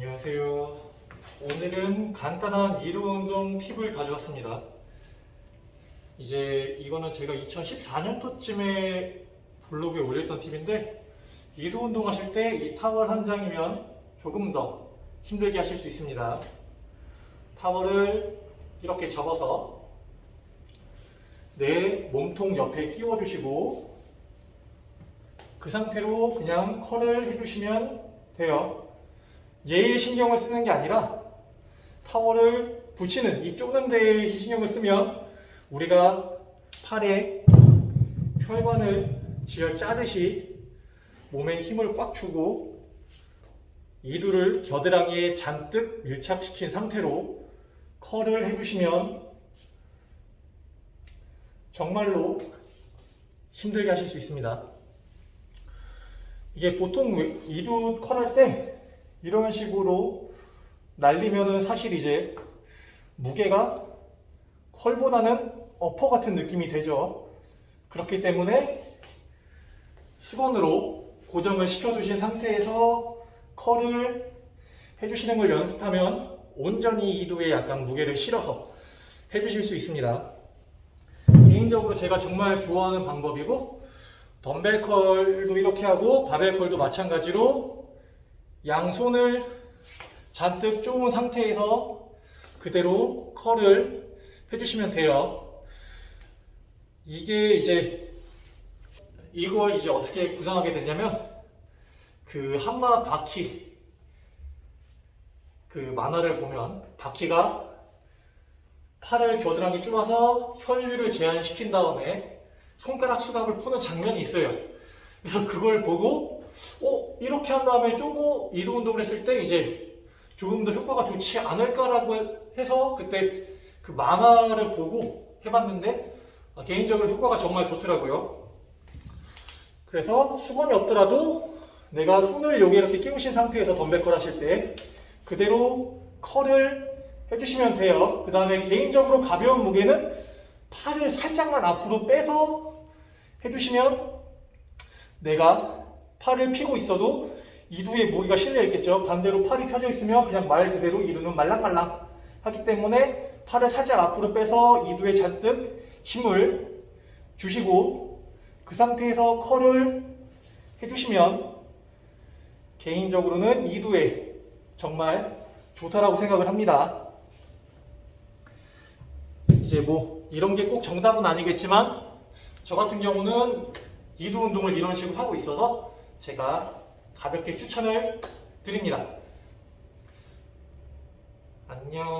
안녕하세요. 오늘은 간단한 이루 운동 팁을 가져왔습니다. 이제 이거는 제가 2014년도쯤에 블로그에 올렸던 팁인데 이루 운동 하실 때 이 타월 한 장이면 조금 더 힘들게 하실 수 있습니다. 타월을 이렇게 접어서 내 몸통 옆에 끼워 주시고 그 상태로 그냥 컬을 해주시면 돼요. 얘에 신경을 쓰는 게 아니라 타월을 붙이는 이 좁은 데에 신경을 쓰면 우리가 팔에 혈관을 쥐어 짜듯이 몸에 힘을 꽉 주고 이두를 겨드랑이에 잔뜩 밀착시킨 상태로 컬을 해주시면 정말로 힘들게 하실 수 있습니다. 이게 보통 왜- 이두 컬 할 때 이런 식으로 날리면은 사실 이제 무게가 컬보다는 어퍼 같은 느낌이 되죠. 그렇기 때문에 수건으로 고정을 시켜두신 상태에서 컬을 해주시는 걸 연습하면 온전히 이두에 약간 무게를 실어서 해주실 수 있습니다. 개인적으로 제가 정말 좋아하는 방법이고 덤벨 컬도 이렇게 하고 바벨 컬도 마찬가지로 양손을 잔뜩 쪼은 상태에서 그대로 컬을 해주시면 돼요. 이게 이제 이걸 이제 어떻게 구성하게 됐냐면 그 한마 바퀴 그 만화를 보면 바퀴가 팔을 겨드랑이 쪼아서 혈류를 제한시킨 다음에 손가락 수갑을 푸는 장면이 있어요. 그래서 그걸 보고 어 이렇게 한 다음에 쪼고 이도 운동을 했을 때 이제 조금 더 효과가 좋지 않을까라고 해서 그때 그 만화를 보고 해봤는데 아, 개인적으로 효과가 정말 좋더라고요. 그래서 수건이 없더라도 내가 손을 여기 이렇게 끼우신 상태에서 덤벨컬 하실 때 그대로 컬을 해주시면 돼요. 그 다음에 개인적으로 가벼운 무게는 팔을 살짝만 앞으로 빼서 해주시면 내가 팔을 펴고 있어도 이두에 무게가 실려 있겠죠. 반대로 팔이 펴져 있으면 그냥 말 그대로 이두는 말랑말랑 하기 때문에 팔을 살짝 앞으로 빼서 이두에 잔뜩 힘을 주시고 그 상태에서 컬을 해주시면 개인적으로는 이두에 정말 좋다라고 생각을 합니다. 이제 뭐 이런 게 꼭 정답은 아니겠지만 저 같은 경우는 이두 운동을 이런 식으로 하고 있어서 제가 가볍게 추천을 드립니다. 안녕.